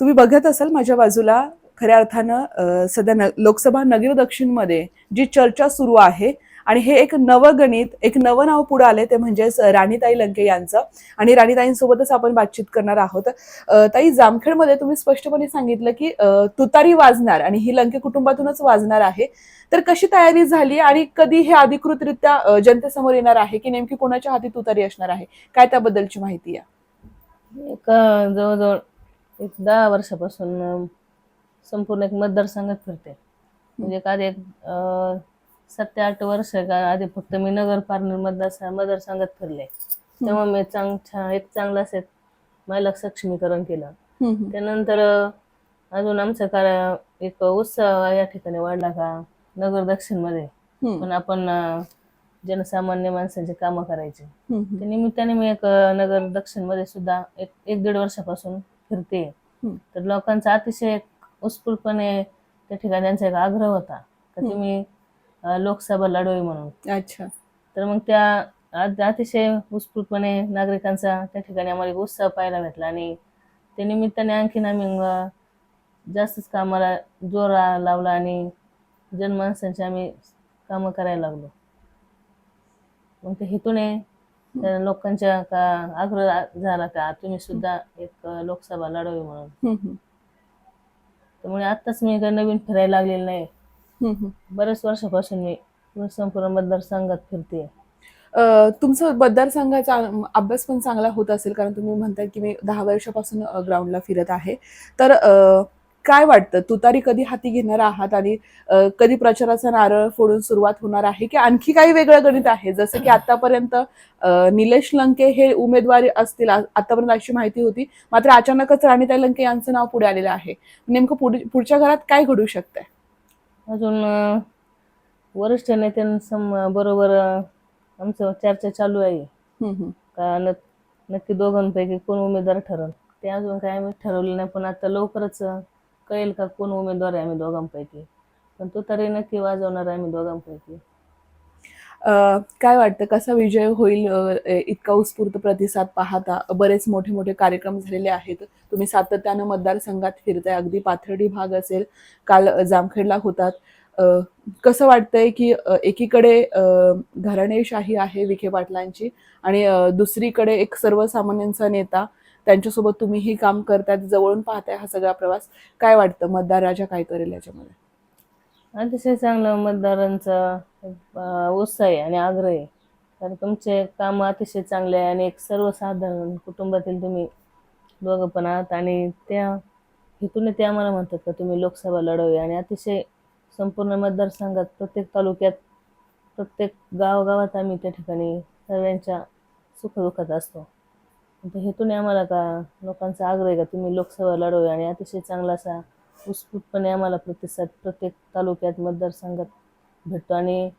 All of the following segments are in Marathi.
तुम्ही बघत असाल माझ्या बाजूला खऱ्या अर्थानं सध्या न लोकसभा नगर दक्षिणमध्ये जी चर्चा सुरू आहे आणि हे एक नवगणित एक नवं नाव पुढे आले ते म्हणजेच राणीताई लंके यांचं. आणि राणीताईंसोबतच आपण बातचीत करणार आहोत. ताई जामखेडमध्ये तुम्ही स्पष्टपणे सांगितलं की तुतारी वाजणार आणि ही लंके कुटुंबातूनच वाजणार आहे. तर कशी तयारी झाली आणि कधी हे अधिकृतरित्या जनतेसमोर येणार आहे की नेमकी कोणाच्या हाती तुतारी असणार आहे? काय त्याबद्दलची माहिती आहे? एक जवळजवळ एक दहा वर्षापासून अं, संपूर्ण एक मतदारसंघात फिरते. म्हणजे का एक अं, सात ते आठ वर्ष का आधी फक्त मी नगर पारनेर मतदार मतदारसंघात फिरले. तेव्हा मी चांग एक चांगलं असं एक महिला सक्षमीकरण केलं. हम्म. त्यानंतर अं, अजून आमचं कार्य एक उत्सव या ठिकाणी वाढला का नगर दक्षिणमध्ये. हम्म, पण आपण अं, जनसामान्य माणसांची कामं करायची. हम्म, त्या निमित्ताने मी एक अ, नगर दक्षिणमध्ये सुद्धा एक एक दीड वर्षापासून फिरते. तर लोकांचा अतिशय उत्स्फूर्तपणे त्या ठिकाणी त्यांचा एक आग्रह होता. का. तुम्ही लोकसभा लढवावी म्हणून. अच्छा. तर मग त्या अत- अतिशय उत्स्फूर्तपणे नागरिकांचा त्या ठिकाणी आम्हाला एक उत्साह पाहायला भेटला आणि त्या निमित्ताने आणखीन आम्ही जास्तच कामाला जोर लावला आणि जनमानसांची आम्ही कामं करायला लागलो. मग ते हेतूने त्या लोकांच्या का आग्रह झाला का? तुम्ही सुद्धा एक लोकसभा लढवावी म्हणून. त्यामुळे आत्ताच मी काही नवीन फिरायला लागलेलं नाही. बरेच वर्षापासून मी संपूर्ण मतदारसंघात फिरते अ, तुमचं मतदारसंघाचा अभ्यास पण चांगला होत असेल कारण तुम्ही म्हणताय की मी दहा वर्षापासून ग्राउंडला फिरत आहे. तर अ, काय वाटतं? तुतारी कधी हाती घेणार आहात आणि कधी प्रचाराचा नारळ फोडून सुरुवात होणार आहे? की आणखी काही वेगळं गणित आहे? जसं की आतापर्यंत निलेश लंके हे उमेदवार असतील आतापर्यंत अशी माहिती होती. मात्र अचानकच राणीताई लंके यांचं नाव पुढे आलेलं आहे. नेमकं पुढे पुढच्या घरात काय घडू शकतंय? अजून वरिष्ठ नेत्यांसम बरोबर आमचं चर्चा चालू आहे. का नक्की दोघांपैकी कोण उमेदवार ठरल? ते अजून काय आम्ही ठरवलं नाही पण आता लवकरच कळेल का कोण उमेदवार आहे आम्ही दोघांपैकी? पण तो तरी नक्की वाजवणार आहे आम्ही दोघांपैकी. काय वाटतं कसा विजय होईल इतका उत्स्फूर्त प्रतिसाद पाहता? बरेच मोठे मोठे कार्यक्रम झालेले आहेत. तुम्ही सातत्यानं मतदारसंघात फिरताय अगदी पाथर्डी भाग असेल काल जामखेडला होतात. कसं वाटतंय की एकीकडे घराणेशाही आहे विखे पाटलांची आणि दुसरीकडे एक सर्वसामान्यांचा नेता त्यांच्यासोबत तुम्हीही काम करतायत जवळून पाहताय हा सगळा प्रवास. काय वाटतं मतदार राजा काय करेल याच्यामध्ये? अतिशय चांगलं मतदारांचा उत्साह आहे आणि आग्रह आहे. कारण तुमचे काम अतिशय चांगले आहे आणि एक सर्वसाधारण कुटुंबातील तुम्ही दोघं पण आहात आणि त्या हेतूने ते आम्हाला म्हणतात का तुम्ही लोकसभा लढवी आणि अतिशय संपूर्ण मतदारसंघात प्रत्येक तालुक्यात प्रत्येक गावागावात आम्ही त्या ठिकाणी सर्वांच्या सुखदुःखात असतो. हेतूने आम्हाला का? लोकांचा आग्रह आहे का? तुम्ही लोकसभा लढवी आणि अतिशय चांगला असा उत्स्फूर्तपणे आम्हाला प्रतिसाद प्रत्येक तालुक्यात मतदारसंघात भेटतो आणि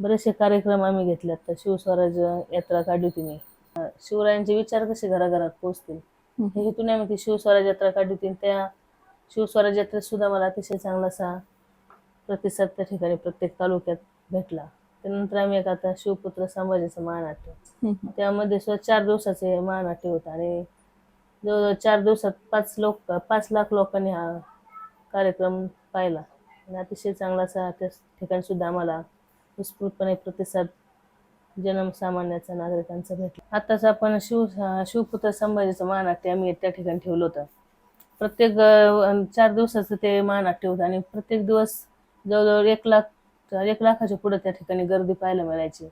बरेचसे कार्यक्रम आम्ही घेतले. आता शिवस्वराज यात्रा काढली होती मी. अं, शिवरायांचे विचार कसे घराघरात पोहोचतील? हे हेतून आम्ही ती शिवस्वराज यात्रा काढली होती त्या शिवस्वराज यात्रेत सुद्धा मला अतिशय चांगला असा प्रतिसाद त्या ठिकाणी प्रत्येक तालुक्यात भेटला. त्यानंतर आम्ही एक आता शिवपुत्र संभाजीचं महानाट्य. त्यामध्ये सुद्धा चार दिवसाचे महानाट्य होतं आणि जवळजवळ चार दिवसात पाच लोक पाच लाख लोकांनी हा कार्यक्रम पाहिला. आणि अतिशय चांगला असा त्या ठिकाणी सुद्धा आम्हाला उत्स्फूर्तपणे प्रतिसाद जनसामान्याचा नागरिकांचा भेटला. आताच आपण शिव शिवपुत्र संभाजीचं महानाट्य आम्ही त्या ठिकाणी ठेवलं होतं. प्रत्येक चार दिवसाचं ते महानाट्य होतं आणि प्रत्येक दिवस जवळजवळ एक लाख एक लाखाच्या पुढे त्या ठिकाणी गर्दी पाहायला मिळायची.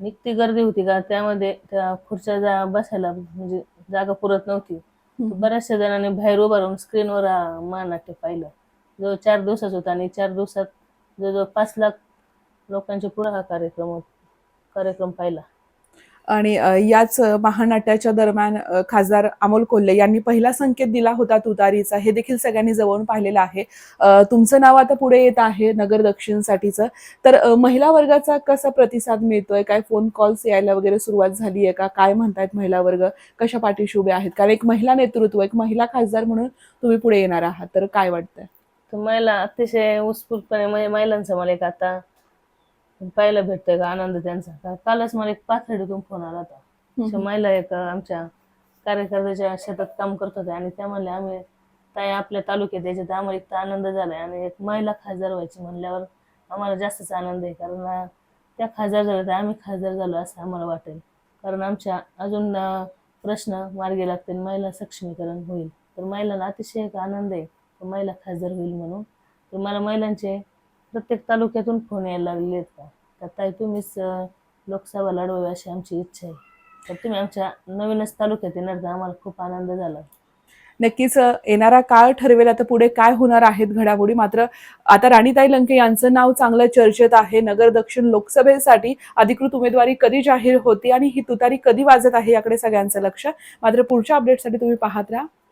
इतकी गर्दी होती का त्यामध्ये त्या खुर्च्या जा बसायला म्हणजे जागा पुरत नव्हती. बऱ्याचशा जणांनी बाहेर उभं राहून स्क्रीनवर महानाट्य पाहिलं. जवळ चार दिवसाच होता आणि चार दिवसात जवळजवळ पाच लाख लोकांच्या पुढे हा कार्यक्रम होत- कार्यक्रम पाहिला. आणि याच महानाट्याच्या दरम्यान खासदार अमोल कोल्हे यांनी पहिला संकेत दिला होता तुतारीचा. हे देखील सगळ्यांनी जवळून पाहिलेलं आहे. तुमचं नाव आता पुढे येत आहे नगर दक्षिणसाठीचं. तर महिला वर्गाचा कसा प्रतिसाद मिळतोय? काय फोन कॉल्स यायला वगैरे सुरुवात झाली आहे का? काय म्हणतायत महिला वर्ग? कशा पाठीशी उभे आहेत? कारण एक महिला नेतृत्व एक महिला खासदार म्हणून तुम्ही पुढे येणार आहात. तर काय वाटतंय? महिला अतिशय उत्स्फूर्तपणे महिलांचं मला एक आता पाहायला भेटतोय का? आनंद त्यांचा. का? कालच मला एक पाथर्डीतून फोन आला होता. अशा महिला एक आमच्या कार्यकर्त्याच्या शेतात काम करत होत्या आणि त्या म्हणल्या आम्ही ताई आपल्या तालुक्यात याच्यात आम्हाला इतका आनंद झालाय आणि एक महिला खासदार व्हायची म्हणल्यावर आम्हाला जास्तच आनंद आहे. कारण त्या खासदार झाल्या तर आम्ही खासदार झालो असं आम्हाला वाटेल. कारण आमच्या अजून प्रश्न मार्गी लागतील. महिला सक्षमीकरण होईल. तर महिलांना अतिशय एक आनंद आहे. महिला खासदार होईल म्हणून. तर मला महिलांचे प्रत्येक तालुक्यातून फोन यायला लागले आहेत का? तर ताई तुम्हीच लोकसभा लढवावी अशी आमची इच्छा आहे. तर तुम्ही आमच्या नवीनच तालुक्यात येणार तर आम्हाला खूप आनंद झाला. नक्कीच येणारा काळ ठरवेल. आता पुढे काय होणार आहेत घडामोडी? मात्र आता राणीताई लंके यांचं नाव चांगलं चर्चेत आहे. नगर दक्षिण लोकसभेसाठी अधिकृत उमेदवारी कधी जाहीर होती आणि ही तुतारी कधी वाजत आहे याकडे सगळ्यांचं लक्ष. मात्र पुढच्या अपडेटसाठी तुम्ही पाहत राहा.